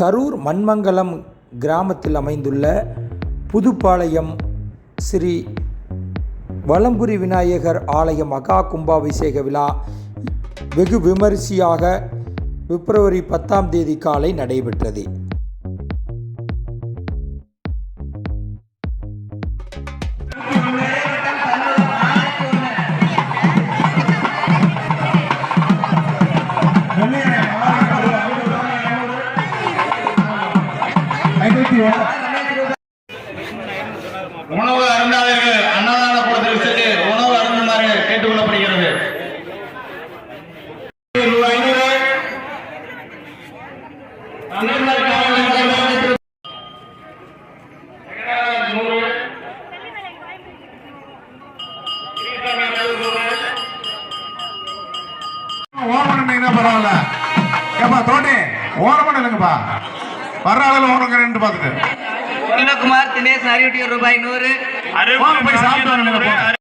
கரூர் மண்மங்கலம் கிராமத்தில் அமைந்துள்ள புதுப்பாளையம் ஸ்ரீ வலம்புரி விநாயகர் ஆலய மகா கும்பாபிஷேக விழா வெகு விமரிசையாக பிப்ரவரி பத்தாம் தேதி காலை நடைபெற்றது. உணவு அருந்தாதீர்கள். அன்னதான கூடத்திற்கு சென்று உணவு அருந்துமாறு கேட்டுக்கொள்ளப்படுகிறது. ரூபாய் ஓரம் பண்ணீங்கன்னா பரவாயில்ல. ஏப்பா தோட்டி ஓரம் பண்ணுங்கப்பா வர்ற ஆளுல ஓரம் ரெண்டு பார்த்துட்டு வினோகுமார் தினேஷ் அறிவுட்டி ரூபாய் நூறு. போய் சாப்பிட்டு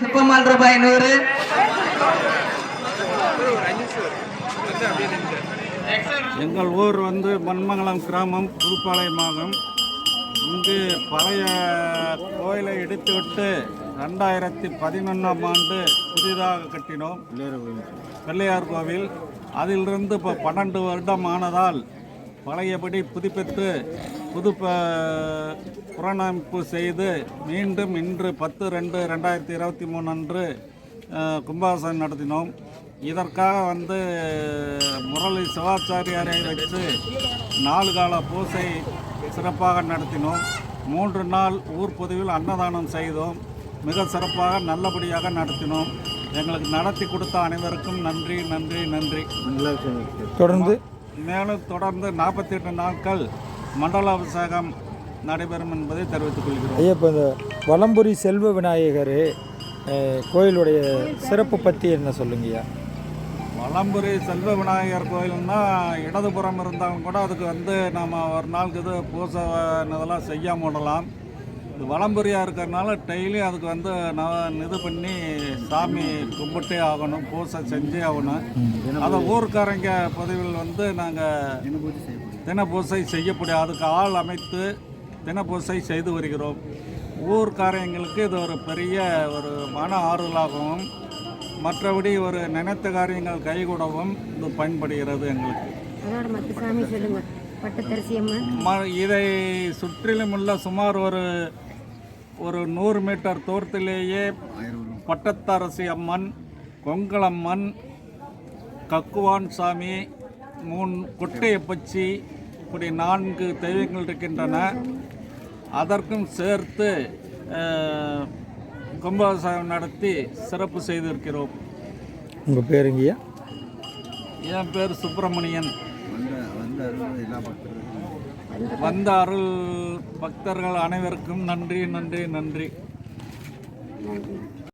சுப்பம்மாள் ரூபாய் நூறு. எங்கள் ஊர் வந்து மண்மங்கலம் கிராமம் புதுப்பாளையமாகும் இங்கு பழைய கோயிலை இடித்துவிட்டு ரெண்டாயிரத்தி பதினொன்றாம் ஆண்டு புதிதாக கட்டினோம். பிள்ளையார் கோவில். அதிலிருந்து இப்போ பன்னெண்டு வருடம் ஆனதால் பழையபடி புதுப்பித்து புது புறநமைப்பு செய்து மீண்டும் இன்று பத்து ரெண்டு ரெண்டாயிரத்தி இருபத்தி மூணு அன்று கும்பாசனம் நடத்தினோம். இதற்காக வந்து முரளி சிவாச்சாரியாரை வச்சு நாலு கால பூசை சிறப்பாக நடத்தினோம். மூன்று நாள் ஊர் பொதுவில் அன்னதானம் செய்தோம். மிக சிறப்பாக நல்லபடியாக நடத்தினோம். எங்களுக்கு நடத்தி கொடுத்த அனைவருக்கும் நன்றி நன்றி நன்றி. தொடர்ந்து? மேலும் தொடர்ந்து நாற்பத்தி எட்டு நாட்கள் மண்டல அபிஷேகம் நடைபெறும் என்பதை தெரிவித்துக் கொள்கிறோம். ஐயா இப்போ இந்த வலம்புரி செல்வ விநாயகர் கோயிலுடைய சிறப்பு பற்றி என்ன சொல்லுங்கய்யா? வலம்புரி செல்வ விநாயகர் கோயில்னா இடதுபுறம் இருந்தவங்க கூட அதுக்கு வந்து நம்ம ஒரு நாளுக்கு இது பூசை இதெல்லாம் செய்யாமல் விடலாம். இது வலம்புரியாக இருக்கிறதுனால டெய்லி அதுக்கு வந்து நான் இது பண்ணி சாமி கும்பிட்டே ஆகணும் பூசை செஞ்சே ஆகணும். அதை ஊர்க்காரங்க பதிவில் வந்து நாங்கள் தின பூசை செய்யக்கூடிய அதுக்கு ஆள் அமைத்து தின பூசை செய்து வருகிறோம். ஊர்க்காரங்களுக்கு இது ஒரு பெரிய ஒரு மன ஆறுதலாகவும் மற்றபடி ஒரு நினைத்த காரியங்கள் கைகூடவும் இது பயன்படுகிறது எங்களுக்கு. இதை சுற்றிலும் உள்ள சுமார் ஒரு ஒரு நூறு மீட்டர் தூரத்திலேயே பட்டத்தரசி அம்மன் கொங்கலம்மன் கக்குவான் சாமி மூன் கொட்டையப்பச்சி இப்படி நான்கு தெய்வங்கள் இருக்கின்றன. அதற்கும் சேர்த்து கும்பாபிஷேகம் நடத்தி சிறப்பு செய்திருக்கிறோம். உங்கள் பேருங்கய்யா என் பேர் சுப்பிரமணியன். வந்த அருள் பக்தர்கள் அனைவருக்கும் நன்றி நன்றி. நன்றி.